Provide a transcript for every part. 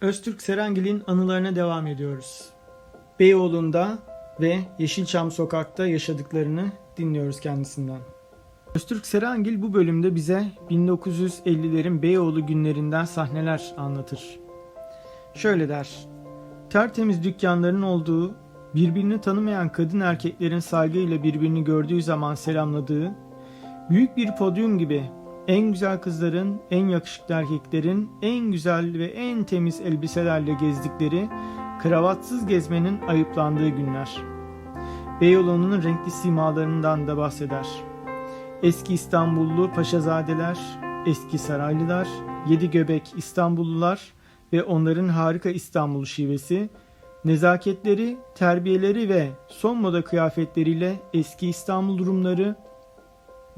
Öztürk Serengil'in anılarına devam ediyoruz. Beyoğlu'nda ve Yeşilçam Sokak'ta yaşadıklarını dinliyoruz kendisinden. Öztürk Serengil bu bölümde bize 1950'lerin Beyoğlu günlerinden sahneler anlatır. Şöyle der. Tertemiz dükkanların olduğu, birbirini tanımayan kadın erkeklerin saygıyla birbirini gördüğü zaman selamladığı, büyük bir podyum gibi en güzel kızların, en yakışıklı erkeklerin en güzel ve en temiz elbiselerle gezdikleri, kravatsız gezmenin ayıplandığı günler. Beyoğlu'nun renkli simalarından da bahseder. Eski İstanbullu paşazadeler, eski saraylılar, yedi göbek İstanbullular ve onların harika İstanbul şivesi, nezaketleri, terbiyeleri ve son moda kıyafetleriyle eski İstanbul Rumları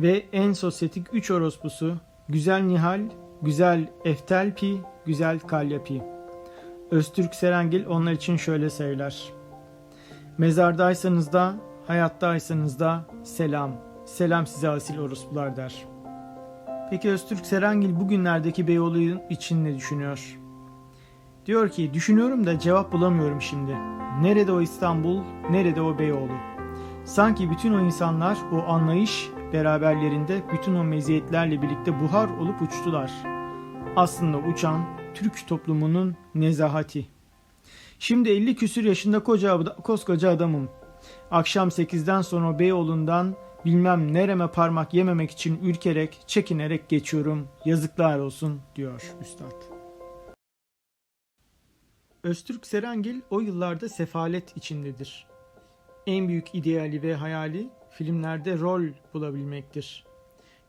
ve en sosyetik üç orospusu Güzel Nihal, Güzel Eftelpi, Güzel Kalyapi. Öztürk Serengil onlar için şöyle söyler. Mezardaysanız da, hayattaysanız da selam. Selam size asil orospular der. Peki Öztürk Serengil bugünlerdeki Beyoğlu için ne düşünüyor? Diyor ki düşünüyorum da cevap bulamıyorum şimdi. Nerede o İstanbul, nerede o Beyoğlu? Sanki bütün o insanlar o anlayış beraberlerinde bütün o meziyetlerle birlikte buhar olup uçtular. Aslında uçan Türk toplumunun nezahati. Şimdi 50 küsür yaşında koca koskoca adamım. Akşam 8'den sonra Beyoğlu'ndan bilmem nereme parmak yememek için ürkerek, çekinerek geçiyorum. Yazıklar olsun diyor üstad. Öztürk Serengil o yıllarda sefalet içindedir. En büyük ideali ve hayali filmlerde rol bulabilmektir.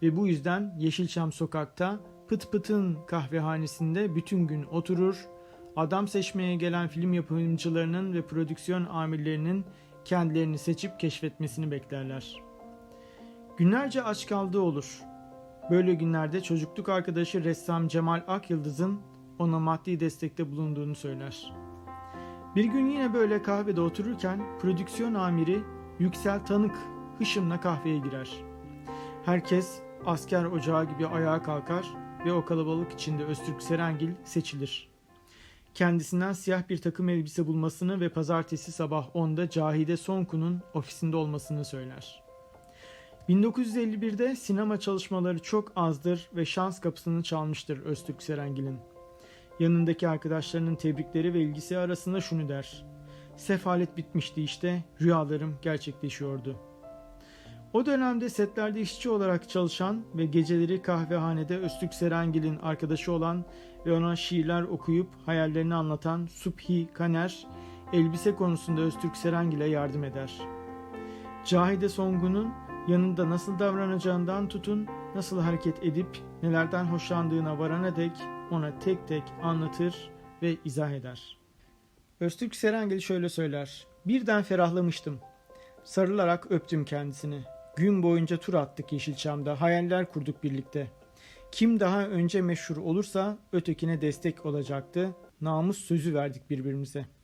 Ve bu yüzden Yeşilçam sokakta Pıt Pıt'ın kahvehanesinde bütün gün oturur, adam seçmeye gelen film yapımcılarının ve prodüksiyon amirlerinin kendilerini seçip keşfetmesini beklerler. Günlerce aç kaldığı olur. Böyle günlerde çocukluk arkadaşı ressam Cemal Akyıldız'ın ona maddi destekte bulunduğunu söyler. Bir gün yine böyle kahvede otururken prodüksiyon amiri Yüksel Tanık hışımla kahveye girer. Herkes asker ocağı gibi ayağa kalkar ve o kalabalık içinde Öztürk Serengil seçilir. Kendisinden siyah bir takım elbise bulmasını ve pazartesi sabah 10'da Cahide Sonku'nun ofisinde olmasını söyler. 1951'de sinema çalışmaları çok azdır ve şans kapısını çalmıştır Öztürk Serengil'in. Yanındaki arkadaşlarının tebrikleri ve ilgisi arasında şunu der. Sefalet bitmişti işte, rüyalarım gerçekleşiyordu. O dönemde setlerde işçi olarak çalışan ve geceleri kahvehanede Öztürk Serengil'in arkadaşı olan ve ona şiirler okuyup hayallerini anlatan Subhi Kaner, elbise konusunda Öztürk Serengil'e yardım eder. Cahide Songun'un yanında nasıl davranacağından tutun, nasıl hareket edip nelerden hoşlandığına varana dek ona tek tek anlatır ve izah eder. Öztürk Serengil şöyle söyler. Birden ferahlamıştım. Sarılarak öptüm kendisini. Gün boyunca tur attık Yeşilçam'da, hayaller kurduk birlikte. Kim daha önce meşhur olursa ötekine destek olacaktı. Namus sözü verdik birbirimize.''